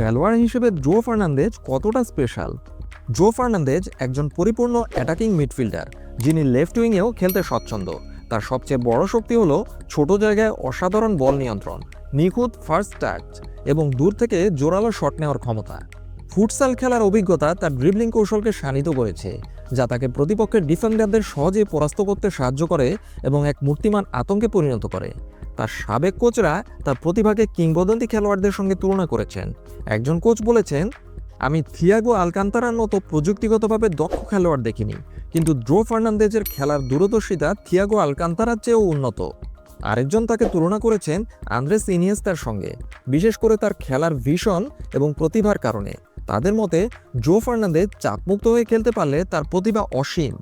খেলোয়াড় হিসেবে Joe Fernandez কতটা স্পেশাল জো ফার্নান্দেজ একজন পরিপূর্ণ অ্যাটাকিং মিডফিল্ডার যিনি লেফট উইংয়েও খেলতে স্বচ্ছন্দ তার সবচেয়ে বড় শক্তি হলো ছোট জায়গায় অসাধারণ বল নিয়ন্ত্রণ, নিখুঁত ফার্স্ট টাচ এবং দূর থেকে জোরালো শট নেওয়ার ক্ষমতা। ফুটসাল খেলার অভিজ্ঞতা তার ড্রিবলিং কৌশলকে শানিত করেছে, যা তাকে প্রতিপক্ষের ডিফেন্ডারদের সহজে পরাস্ত করতে সাহায্য করে এবং এক মূর্তিমান আতঙ্কে পরিণত করে। তার সাবেক কোচরা তার প্রতিভাকে কিংবদন্তি খেলোয়াড়দের সঙ্গে তুলনা করেছেন। একজন কোচ বলেছেন, আমি থিয়াগো আলকান্তারার মতো প্রযুক্তিগতভাবে দক্ষ খেলোয়াড় দেখিনি, কিন্তু ড্রো ফার্নান্দেজের খেলার দূরদর্শিতা থিয়াগো আলকান্তারার চেয়েও উন্নত। আরেকজন তাকে তুলনা করেছেন আন্দ্রেস ইনিয়েস্তার সঙ্গে, বিশেষ করে তার খেলার ভীষণ এবং প্রতিভার কারণে। তাদের মতে জো ফার্নান্দেজ চাপমুক্ত হয়ে খেলতে পারলে তার প্রতিভা অসীম।